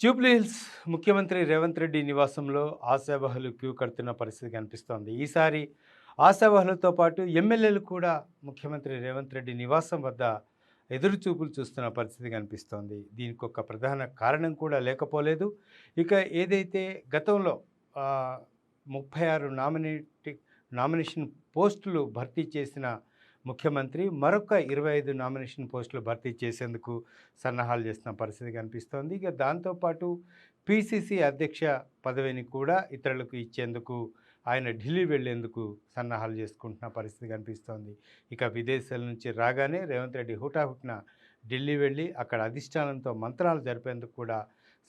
జూబ్లీహిల్స్ ముఖ్యమంత్రి రేవంత్ రెడ్డి నివాసంలో ఆశావహులు క్యూ కడుతున్న పరిస్థితి కనిపిస్తోంది. ఈసారి ఆశావహులతో పాటు ఎమ్మెల్యేలు కూడా ముఖ్యమంత్రి రేవంత్ రెడ్డి నివాసం వద్ద ఎదురు చూపులు చూస్తున్న పరిస్థితి కనిపిస్తోంది. దీనికి ఒక ప్రధాన కారణం కూడా లేకపోలేదు. ఇక ఏదైతే గతంలో ముప్పై ఆరు నామినేటి నామినేషన్ పోస్టులు భర్తీ చేసిన ముఖ్యమంత్రి మరొక ఇరవై ఐదు నామినేషన్ పోస్టులు భర్తీ చేసేందుకు సన్నాహాలు చేస్తున్న పరిస్థితి కనిపిస్తోంది. ఇక దాంతోపాటు పిసిసి అధ్యక్ష పదవిని కూడా ఇతరులకు ఇచ్చేందుకు ఆయన ఢిల్లీ వెళ్ళేందుకు సన్నాహాలు చేసుకుంటున్న పరిస్థితి కనిపిస్తోంది. ఇక విదేశాల నుంచి రాగానే రేవంత్ రెడ్డి హుటాహుటిన ఢిల్లీ వెళ్ళి అక్కడ అధిష్టానంతో మంత్రాలు జరిపేందుకు కూడా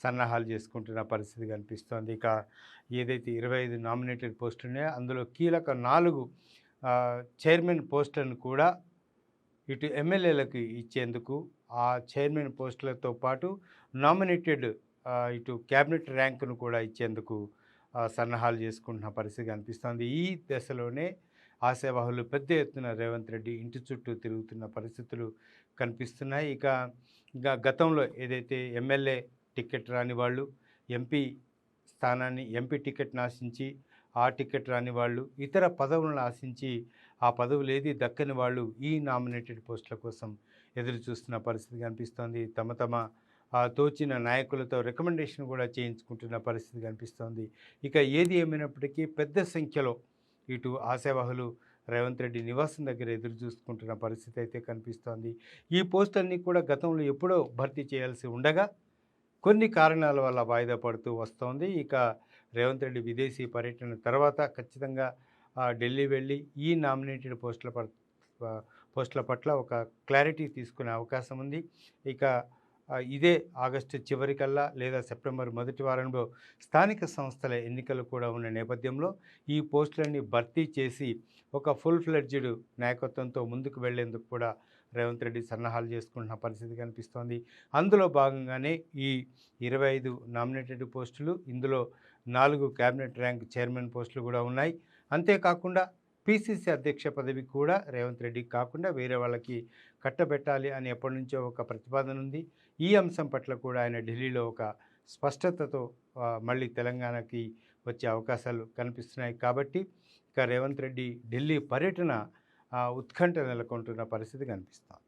సన్నాహాలు చేసుకుంటున్న పరిస్థితి కనిపిస్తోంది. ఇక ఏదైతే ఇరవై ఐదు నామినేటెడ్ పోస్టు ఉన్నాయో అందులో కీలక నాలుగు చైర్మన్ పోస్టులను కూడా ఇటు ఎమ్మెల్యేలకు ఇచ్చేందుకు ఆ చైర్మన్ పోస్టులతో పాటు నామినేటెడ్ ఇటు క్యాబినెట్ ర్యాంకును కూడా ఇచ్చేందుకు సన్నాహాలు చేసుకుంటున్న పరిస్థితి కనిపిస్తోంది. ఈ దశలోనే ఆశావాహులు పెద్ద ఎత్తున రేవంత్ రెడ్డి ఇంటి చుట్టూ తిరుగుతున్న పరిస్థితులు కనిపిస్తున్నాయి. ఇక ఇంకా గతంలో ఏదైతే ఎమ్మెల్యే టికెట్ రాని వాళ్ళు ఎంపీ స్థానాన్ని ఎంపీ టికెట్ నాశించి ఆ టికెట్ రాని వాళ్ళు ఇతర పదవులను ఆశించి ఆ పదవులు ఏది దక్కని వాళ్ళు ఈ నామినేటెడ్ పోస్టుల కోసం ఎదురు చూస్తున్న పరిస్థితి కనిపిస్తోంది తమ తమ ఆ, తోచిన నాయకులతో రికమెండేషన్ కూడా చేయించుకుంటున్న పరిస్థితి కనిపిస్తోంది ఇక ఏది ఏమైనప్పటికీ పెద్ద సంఖ్యలో ఇటు ఆశావాహులు రేవంత్ రెడ్డి నివాసం దగ్గర ఎదురు చూసుకుంటున్న పరిస్థితి అయితే కనిపిస్తోంది. ఈ పోస్టులన్నీ కూడా గతంలో ఎప్పుడో భర్తీ చేయాల్సి ఉండగా కొన్ని కారణాల వల్ల వాయిదా పడుతూ వస్తోంది. ఇక రేవంత్ రెడ్డి విదేశీ పర్యటన తర్వాత ఖచ్చితంగా ఢిల్లీ వెళ్ళి ఈ నామినేటెడ్ పోస్టుల పోస్టుల పట్ల ఒక క్లారిటీ తీసుకునే అవకాశం ఉంది. ఇక ఇదే ఆగస్టు చివరికల్లా లేదా సెప్టెంబర్ మొదటి వారంలో స్థానిక సంస్థల ఎన్నికలు కూడా ఉన్న నేపథ్యంలో ఈ పోస్టులన్నీ భర్తీ చేసి ఒక ఫుల్ ఫ్లెడ్జ్డ్ నాయకత్వంతో ముందుకు వెళ్ళేందుకు కూడా రేవంత్ రెడ్డి సన్నాహాలు చేసుకుంటున్న పరిస్థితి కనిపిస్తోంది. అందులో భాగంగానే ఈ ఇరవై ఐదు నామినేటెడ్ పోస్టులు ఇందులో నాలుగు క్యాబినెట్ ర్యాంక్ చైర్మన్ పోస్టులు కూడా ఉన్నాయి. అంతేకాకుండా పిసిసి అధ్యక్ష పదవి కూడా రేవంత్ రెడ్డికి కాకుండా వేరే వాళ్ళకి కట్టబెట్టాలి అని ఎప్పటి నుంచో ఒక ప్రతిపాదన ఉంది. ఈ అంశం పట్ల కూడా ఆయన ఢిల్లీలో ఒక స్పష్టతతో మళ్ళీ తెలంగాణకి వచ్చే అవకాశాలు కనిపిస్తున్నాయి. కాబట్టి ఇక రేవంత్ రెడ్డి ఢిల్లీ పర్యటన ఉత్కంఠ నెలకొంటున్న పరిస్థితి కనిపిస్తుంది